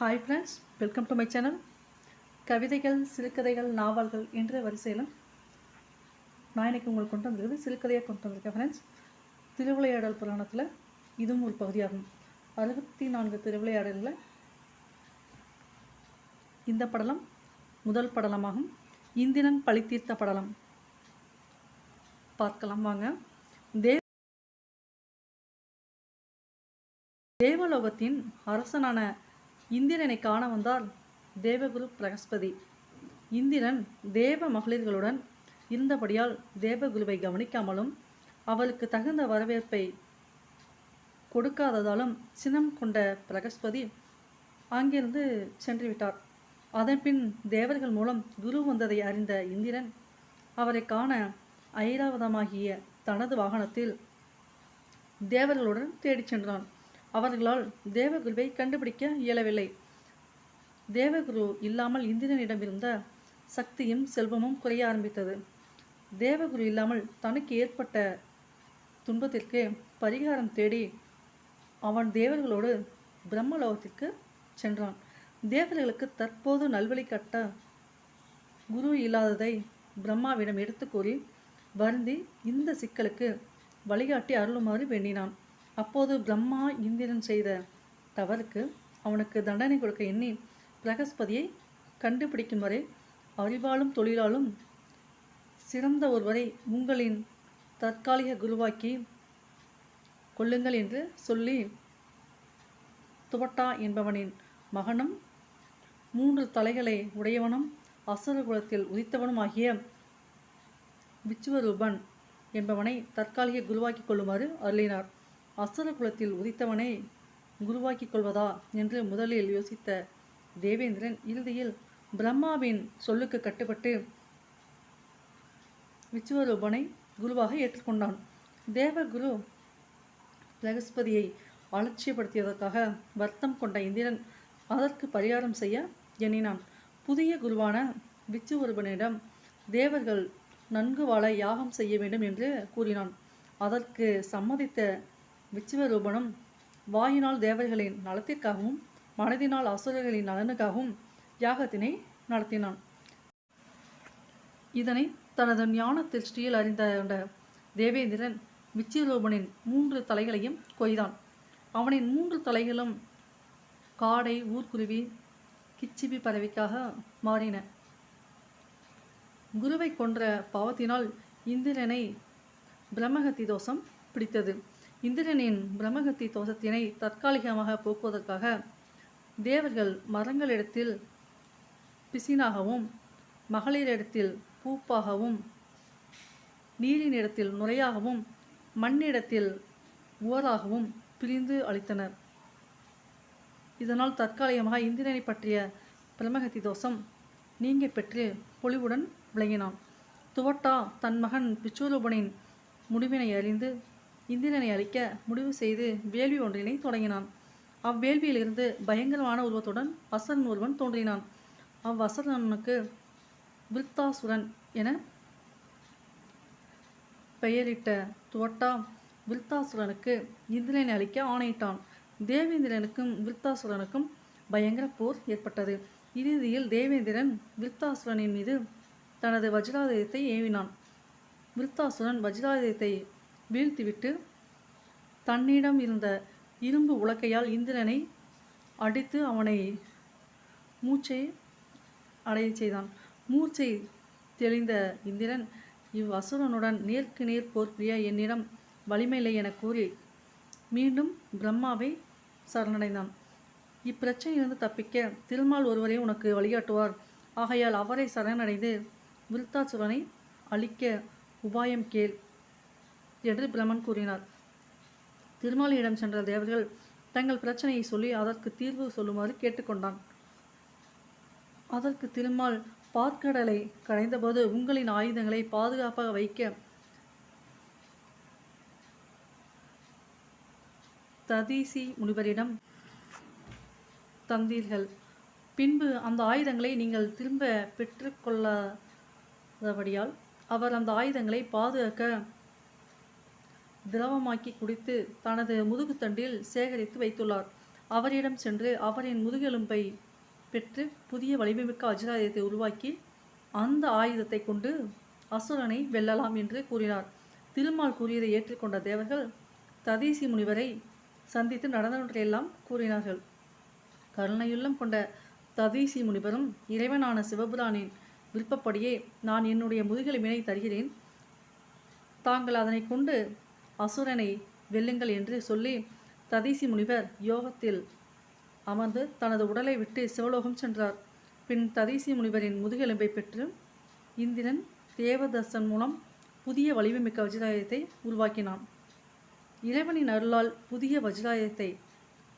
Hi friends welcome to my channel கவிதைகள் சிறுகதைகள் நாவல்கள் என்ற வரிசையில் நான் இன்றைக்கி உங்களுக்கு கொண்டு வந்திருக்கிறது சிறுகதையாக கொண்டு வந்திருக்கேன் ஃப்ரெண்ட்ஸ் திருவிளையாடல் புராணத்தில் இதுவும் ஒரு பகுதியாகும். அறுபத்தி நான்கு திருவிளையாடலில் இந்த படலம் முதல் படலமாகும். இந்திரன் பழித்தீர்த்த படலம். பார்க்கலாம் வாங்க. தே தேவலோகத்தின் அரசனான இந்திரனை காண வந்தார் தேவகுரு பிரகஸ்பதி. இந்திரன் தேவ மகளிர்களுடன் இருந்தபடியால் தேவகுருவை கவனிக்காமலும் அவளுக்கு தகுந்த வரவேற்பை கொடுக்காததாலும் சினம் கொண்ட பிரகஸ்பதி அங்கிருந்து சென்று விட்டார் அதன்பின் தேவர்கள் மூலம் குரு வந்ததை அறிந்த இந்திரன் அவரை காண ஐராவதமாகிய தனது வாகனத்தில் தேவர்களுடன் தேடிச் சென்றான். அவர்களால் தேவகுருவை கண்டுபிடிக்க இயலவில்லை. தேவகுரு இல்லாமல் இந்திரனிடம் இருந்த சக்தியும் செல்வமும் குறைய ஆரம்பித்தது. தேவகுரு இல்லாமல் தனக்கு ஏற்பட்ட துன்பத்திற்கு பரிகாரம் தேடி அவன் தேவர்களோடு பிரம்மலோகத்திற்கு சென்றான். தேவர்களுக்கு தற்போது நல்வழி கட்ட குரு இல்லாததை பிரம்மாவிடம் எடுத்து கூறி வருந்தி இந்த சிக்கலுக்கு வழிகாட்டி அருளுமாறு வேண்டினான். அப்போது பிரம்மா இந்திரன் செய்த தவறுக்கு அவனுக்கு தண்டனை கொடுக்க எண்ணி பிரகஸ்பதியை கண்டுபிடிக்கும் வரை அறிவாலும் தொழிலாலும் சிறந்த ஒருவரை உங்களின் தற்காலிக குருவாக்கி கொள்ளுங்கள் என்று சொல்லி துவட்டா என்பவனின் மகனும் மூன்று தலைகளை உடையவனும் அசுரகுலத்தில் உதித்தவனும் ஆகிய விச்சுவரூபன் என்பவனை தற்காலிக குருவாக்கிக் கொள்ளுமாறு அருளினார். அசுர குலத்தில் உதித்தவனை குருவாக்கிக் கொள்வதா என்று முதலில் யோசித்த தேவேந்திரன் இறுதியில் பிரம்மாவின் சொல்லுக்கு கட்டுப்பட்டு விச்சுவரூபனை குருவாக ஏற்றுக்கொண்டான். தேவகுரு பிரகஸ்பதியை அலட்சியப்படுத்தியதற்காக வருத்தம் கொண்ட இந்திரன் அதற்கு பரிகாரம் செய்ய எண்ணினான். புதிய குருவான விச்சுவருபனிடம் தேவர்கள் நன்கு வாழ யாகம் செய்ய வேண்டும் என்று கூறினான். அதற்கு சம்மதித்த விச்சுவரூபனும் வாயினால் தேவர்களின் நலத்திற்காகவும் மனதினால் அசுரர்களின் நலனுக்காகவும் யாகத்தினை நடத்தினான். இதனை தனது ஞான திருஷ்டியில் அறிந்த தேவேந்திரன் விச்சிரூபனின் மூன்று தலைகளையும் கொய்தான். அவனின் மூன்று தலைகளும் காடை ஊர்க்குருவி கிச்சிபி பறவைக்காக மாறின. குருவை கொன்ற பாவத்தினால் இந்திரனை பிரம்மகத்தி தோஷம் பிடித்தது. இந்திரனின் பிரம்மகத்தி தோஷத்தினை தற்காலிகமாக போக்குவதற்காக தேவர்கள் மரங்களிடத்தில் பிசினாகவும் மகளிரிடத்தில் பூப்பாகவும் நீரினிடத்தில் நுரையாகவும் மண்ணிடத்தில் ஓராகவும் பிரிந்து அளித்தனர். இதனால் தற்காலிகமாக இந்திரனை பற்றிய பிரமகத்தி தோஷம் நீங்க பெற்று பொலிவுடன் விளங்கினான். துவட்டா தன் மகன் பிச்சூரூபனின் முடிவினை அறிந்து இந்திரனை அழிக்க முடிவு செய்து வேள்வி ஒன்றினை தொடங்கினான். அவ்வேள்வியிலிருந்து பயங்கரமான உருவத்துடன் அசரன் ஒருவன் தோன்றினான். அவ்வசரனுக்கு விருத்தாசுரன் என பெயரிட்ட துவட்டா விருத்தாசுரனுக்கு இந்திரனை அழிக்க ஆணையிட்டான். தேவேந்திரனுக்கும் விருத்தாசுரனுக்கும் பயங்கர போர் ஏற்பட்டது. இறுதியில் தேவேந்திரன் விருத்தாசுரனின் மீது தனது வஜ்ராயுதத்தை ஏவினான். விருத்தாசுரன் வஜ்ராயுதத்தை வீழ்த்திவிட்டு தன்னிடம் இருந்த இரும்பு உலக்கையால் இந்திரனை அடித்து அவனை மூச்சை அடையச் செய்தான். மூச்சை தெளிந்த இந்திரன் இவ் அசுரனுடன் நேருக்கு நேர் போர் புரிய என்னிடம் வலிமையில்லை என கூறி மீண்டும் பிரம்மாவை சரணடைந்தான். இப்பிரச்சனையிலிருந்து தப்பிக்க திருமால் ஒருவரே உனக்கு வழிகாட்டுவார். ஆகையால் அவரை சரணடைந்து விருத்தாசுரனை அழிக்க உபாயம் கேள். என்று பிரம்மன் கூறினார். திருமாலியிடம் சென்ற தேவர்கள் தங்கள் பிரச்சனையை சொல்லி அதற்கு தீர்வு சொல்லுமாறு கேட்டுக்கொண்டான். அதற்கு திருமால் பார்க்கடலை கடைந்தபோது உங்களின் ஆயுதங்களை பாதுகாப்பாக வைக்க ததீசி முனிவரிடம் தந்தீர்கள். பின்பு அந்த ஆயுதங்களை நீங்கள் திரும்ப பெற்றுக்கொள்ளாதபடியால் அவர் அந்த ஆயுதங்களை பாதுகாக்க திரவமாக்கி குடித்து தனது முதுகுத்தண்டில் சேகரித்து வைத்துள்ளார். அவரிடம் சென்று அவரின் முதுகெலும்பை பெற்று புதிய வலிமைமிக்க அஜராயுதத்தை உருவாக்கி அந்த ஆயுதத்தை கொண்டு அசுரனை வெல்லலாம் என்று கூறினார். திருமால் கூறியதை ஏற்றுக்கொண்ட தேவர்கள் ததீசி முனிவரை சந்தித்து நடந்தவற்றையெல்லாம் கூறினார்கள். கருணையுள்ளம் கொண்ட ததீசி முனிவரும் இறைவனான சிவபுரானின் விருப்பப்படியே நான் என்னுடைய முதுகெலும்பினை தருகிறேன். தாங்கள் அதனை கொண்டு அசுரனை வெல்லுங்கள் என்று சொல்லி ததீசி முனிவர் யோகத்தில் அமர்ந்து தனது உடலை விட்டு சிவலோகம் சென்றார். பின் ததீசி முனிவரின் முதுகெலும்பை பெற்று இந்திரன் தேவதர்சன் மூலம் புதிய வலிமைமிக்க வஜ்ராயத்தை உருவாக்கினான். இறைவனின் அருளால் புதிய வஜ்ராயத்தை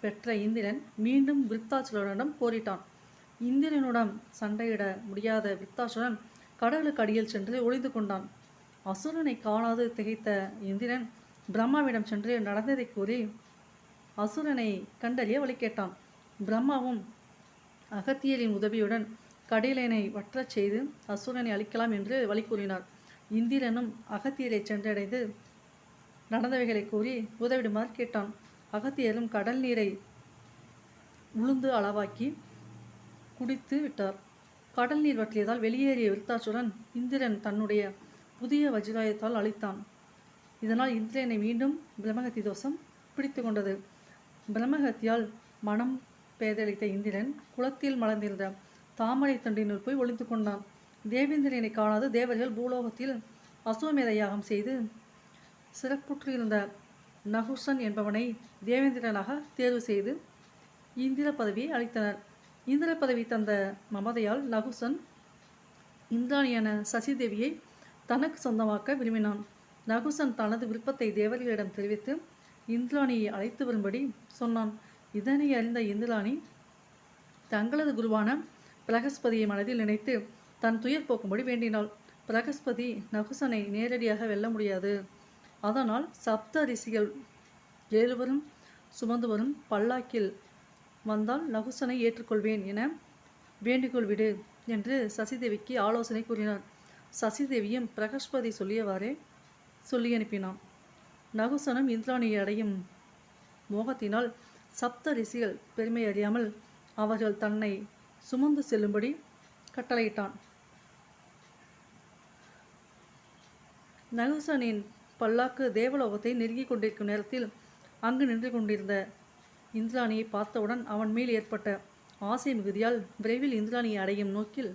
பெற்ற இந்திரன் மீண்டும் விருத்தாசுரனிடம் போரிட்டான். இந்திரனுடன் சண்டையிட முடியாத விருத்தாசுரன் கடலுக்கு அடியில் சென்று ஒளிந்து கொண்டான். அசுரனை காணாது திகைத்த இந்திரன் பிரம்மாவிடம் சென்று நடந்ததை கூறி அசுரனை கண்டறிய வழி கேட்டான். பிரம்மாவும் அகத்தியரின் உதவியுடன் கடிலனை வற்றச் செய்து அசுரனை அழிக்கலாம் என்று வழி கூறினார். இந்திரனும் அகத்தியரை சென்றடைந்து நடந்தவைகளை கூறி உதவிடுமாறு கேட்டான். அகத்தியரும் கடல் நீரை உளுந்து அளவாக்கி குடித்து விட்டார். கடல் நீர் வற்றியதால் வெளியேறிய விருத்தாசுரன் இந்திரன் தன்னுடைய புதிய வஜ்ராயத்தால் அழித்தான். இதனால் இந்திரனை மீண்டும் பிரம்மகத்தி தோஷம் பிடித்து கொண்டது. பிரம்மகத்தியால் மனம் பேதளித்த இந்திரன் குளத்தில் மலர்ந்திருந்த தாமரை தண்டினுள் போய் ஒளிந்து கொண்டான். தேவேந்திரனை காணாது தேவர்கள் பூலோகத்தில் அசுவமேத யாகம் செய்து சிறப்புற்றிருந்த நகுசன் என்பவனை தேவேந்திரனாக தேர்வு செய்து இந்திர பதவியை அளித்தனர். இந்திர பதவி தந்த மமதையால் நகுசன் இந்திராணியான சசிதேவியை தனக்கு சொந்தமாக்க விரும்பினான். நகுசன் தனது விருப்பத்தை தேவர்களிடம் தெரிவித்து இந்திராணியை அழைத்து வரும்படி சொன்னான். இதனை அறிந்த இந்திராணி தங்களது குருவான பிரகஸ்பதியை மனதில் நினைத்து தன் துயர் போக்கும்படி வேண்டினாள். பிரகஸ்பதி நகுசனை நேரடியாக வெல்ல முடியாது. அதனால் சப்த ரிஷிகள் ஏழுவரும் சுமந்து வரும் பல்லாக்கில் வந்தால் நகுசனை ஏற்றுக்கொள்வேன் என வேண்டுகோள் விடு என்று சசிதேவிக்கு ஆலோசனை கூறினார். சசிதேவியும் பிரகஸ்பதி சொல்லியவாறே சொல்லி அனுப்பினான். நகுசனும் இந்திராணியை அடையும் மோகத்தினால் சப்த ரிஷிகள் பெருமை அறியாமல் அவர்கள் தன்னை சுமந்து செல்லும்படி கட்டளையிட்டான். நகுசனின் பல்லாக்கு தேவலோகத்தை நெருங்கிக் கொண்டிருக்கும் நேரத்தில் அங்கு நின்று கொண்டிருந்த இந்திராணியை பார்த்தவுடன் அவன் மேல் ஏற்பட்ட ஆசை மிகுதியால் விரைவில் இந்திராணியை அடையும் நோக்கில்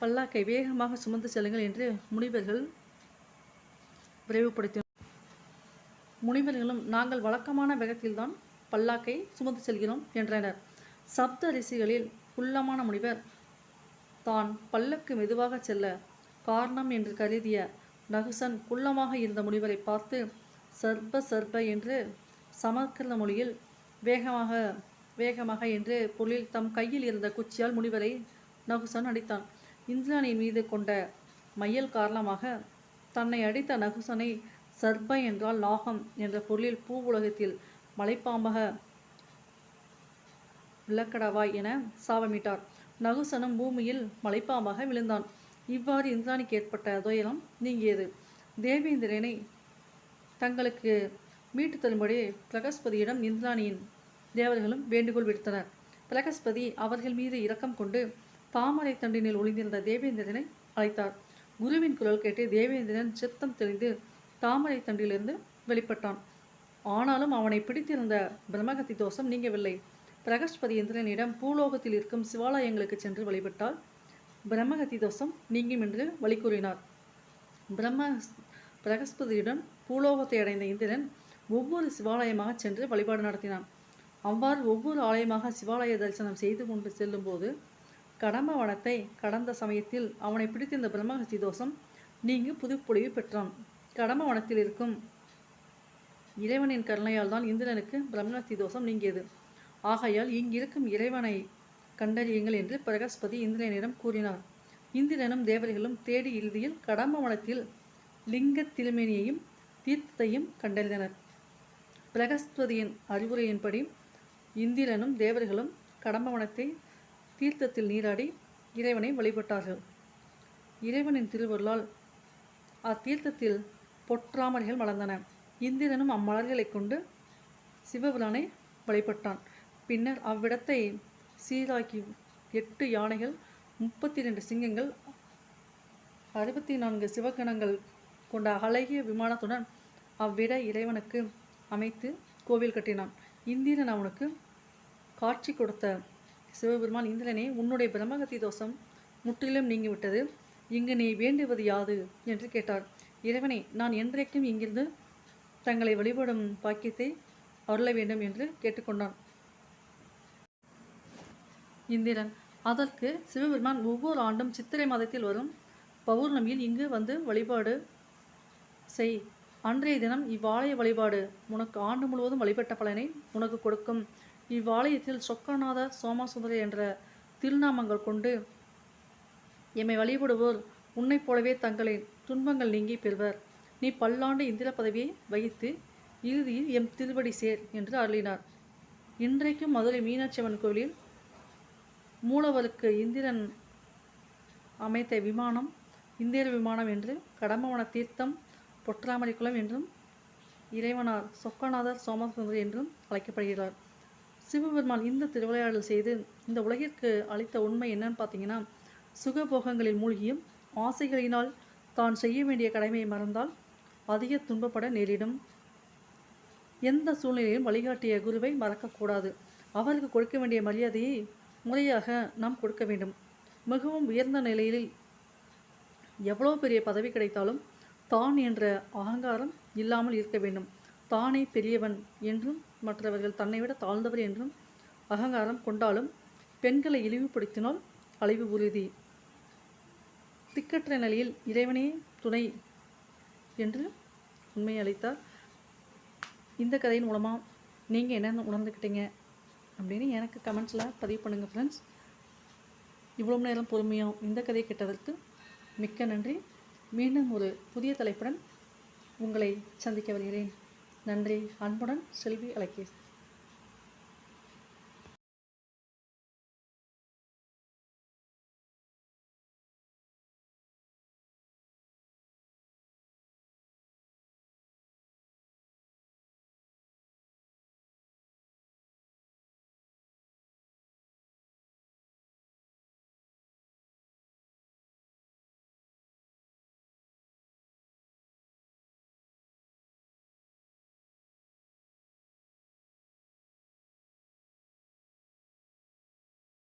பல்லாக்கை வேகமாக சுமந்து செல்லுங்கள் என்று முனிவர்கள் விரைவுபடுத்தினோம். முனிவர்களும் நாங்கள் வழக்கமான வேகத்தில்தான் பல்லாக்கை சுமந்து செல்கிறோம் என்றனர். சப்த ரிஷிகளில் குள்ளமான முனிவர் தான் பல்லக்கு மெதுவாக செல்ல காரணம் என்று கருதிய நகுசன் குள்ளமாக இருந்த முனிவரை பார்த்து சர்ப சர்ப என்று சமஸ்கிருத மொழியில் வேகமாக வேகமாக என்று பொருளில் தம் கையில் இருந்த குச்சியால் முனிவரை நகுசன் அடித்தான். இந்திராணியின் மீது கொண்ட மையல் காரணமாக தன்னை அடித்த நகுசனை சர்ப என்றால் நாகம் என்ற பொருளில் பூ உலகத்தில் மலைப்பாம்பாக விளக்கடவாய் என சாபமிட்டார் நகுசனும் பூமியில் மலைப்பாம்பாக விழுந்தான். இவ்வாறு இந்திராணிக்கு ஏற்பட்ட துயரம் நீங்கியது. தேவேந்திரனை தங்களுக்கு மீட்டு தரும்படி பிரகஸ்பதியிடம் இந்திராணியின் தேவர்களும் வேண்டுகோள் விடுத்தனர். பிரகஸ்பதி அவர்கள் மீது இரக்கம் கொண்டு தாமரை தண்டினில் ஒளிந்திருந்த தேவேந்திரனை அழைத்தார். குருவின் குரல் கேட்டு தேவேந்திரன் சித்தம் தெளிந்து தாமரை தண்டிலிருந்து வெளிப்பட்டான். ஆனாலும் அவனை பிடித்திருந்த பிரம்மகத்தி தோஷம் நீங்கவில்லை. பிரகஸ்பதி இந்திரனிடம் பூலோகத்தில் இருக்கும் சிவாலயங்களுக்கு சென்று வழிபட்டால் பிரம்மகத்தி தோஷம் நீங்கும் என்று வழி கூறினார் பிரம்ம பிரகஸ்பதியுடன் பூலோகத்தை அடைந்த இந்திரன் ஒவ்வொரு சிவாலயமாக சென்று வழிபாடு நடத்தினான். அவ்வாறு ஒவ்வொரு ஆலயமாக சிவாலய தரிசனம் செய்து கொண்டு செல்லும்போது கடம வனத்தை கடந்த சமயத்தில் அவனை பிடித்திருந்த பிரம்மஹஸ்தி தோஷம் நீங்கி புதுப்பொழிவு பெற்றான். கடம வனத்தில் இருக்கும் இறைவனின் கருணையால் தான் இந்திரனுக்கு பிரம்மஹஸ்தி தோஷம் நீங்கியது. ஆகையால் இங்கிருக்கும் இறைவனை கண்டறியுங்கள் என்று பிரகஸ்பதி இந்திரனிடம் கூறினார். இந்திரனும் தேவர்களும் தேடி இறுதியில் கடம வனத்தில் லிங்க திருமேனியையும் தீர்த்தத்தையும் கண்டறிந்தனர். பிரகஸ்பதியின் அறிவுரையின்படி இந்திரனும் தேவர்களும் கடம்பவனத்தை தீர்த்தத்தில் நீராடி இறைவனை வழிபட்டார்கள். இறைவனின் திருவருளால் அத்தீர்த்தத்தில் பொற்றாமரைகள் மலர்ந்தன இந்திரனும் அம்மலர்களைக் கொண்டு சிவபுரானை வழிபட்டான். பின்னர் அவ்விடத்தை சீராக்கி எட்டு யானைகள் முப்பத்தி ரெண்டு சிங்கங்கள் அறுபத்தி நான்கு சிவகணங்கள் கொண்ட அழகிய விமானத்துடன் அவ்விட இறைவனுக்கு அமைத்து கோவில் கட்டினான். இந்திரன் அவனுக்கு காட்சி கொடுத்த சிவபெருமான் இந்திரனே உன்னுடைய பிரம்மகத்தி தோஷம் முற்றிலும் நீங்கிவிட்டது. இங்கு நீ வேண்டுவது யாது? என்று கேட்டார். இறைவனை நான் என்றைக்கும் இங்கிருந்து தங்களை வழிபடும் பாக்கியத்தை அருள வேண்டும் என்று கேட்டுக்கொண்டான். இந்திரன் அதற்கு சிவபெருமான் ஒவ்வொரு ஆண்டும் சித்திரை மாதத்தில் வரும் பௌர்ணமியில் இங்கு வந்து வழிபாடு செய். அன்றைய தினம் இவ்வாலய வழிபாடு. உனக்கு ஆண்டு முழுவதும் வழிபட்ட பலனை உனக்கு கொடுக்கும். இவ்வாலயத்தில் சொக்கநாத சோமசுந்தரி என்ற திருநாமங்கள் கொண்டு எம்மை வழிபடுவோர் உன்னைப் போலவே தங்களின் துன்பங்கள் நீங்கி பெறுவர். நீ பல்லாண்டு இந்திர பதவியை வகித்து இறுதியில் எம் திருவடி சேர் என்று அருளினார். இன்றைக்கும் மதுரை மீனாட்சி அம்மன் கோவிலில் மூலவருக்கு இந்திரன் அமைத்த விமானம் இந்திர விமானம் என்று கடம்பவன தீர்த்தம் பொற்றாமரிக்குளம் என்றும் இறைவனார் சொக்கநாதர் சோமசுந்தர் என்றும் அழைக்கப்படுகிறார். சிவபெருமான் இந்த திருவிளையாடல் செய்து இந்த உலகிற்கு அளித்த உண்மை என்னன்னு பார்த்தீங்கன்னா சுகபோகங்களில் மூழ்கியும் ஆசைகளினால் தான் செய்ய வேண்டிய கடமையை மறந்தால் அதிக துன்பப்பட நேரிடும். எந்த சூழ்நிலையிலும் வழிகாட்டிய குருவை மறக்கக்கூடாது. அவருக்கு கொடுக்க வேண்டிய மரியாதையை முறையாக நாம் கொடுக்க வேண்டும். மிகவும் உயர்ந்த நிலையில் எவ்வளோ பெரிய பதவி கிடைத்தாலும் தான் என்ற அகங்காரம் இல்லாமல் இருக்க வேண்டும். தானே பெரியவன் என்றும் மற்றவர்கள் தன்னை விட தாழ்ந்தவர் என்றும் அகங்காரம் கொண்டாலும் பெண்களை இழிவுபடுத்தினால் அழிவு உறுதி. திக்கற்ற நிலையில் இறைவனே துணை என்று உண்மையை அளித்தார் இந்த கதையின் மூலமாக நீங்கள் என்ன உணர்ந்துக்கிட்டீங்க அப்படின்னு எனக்கு கமெண்ட்ஸில் பதிவு பண்ணுங்கள் ஃப்ரெண்ட்ஸ் இவ்வளோ நேரம் பொறுமையாக இந்த கதையை கேட்டதற்கு மிக்க நன்றி. மீண்டும் ஒரு புதிய தலைப்புடன் உங்களை சந்திக்க வருகிறேன். நன்றி. அன்புடன் செல்வி அலகேஷ்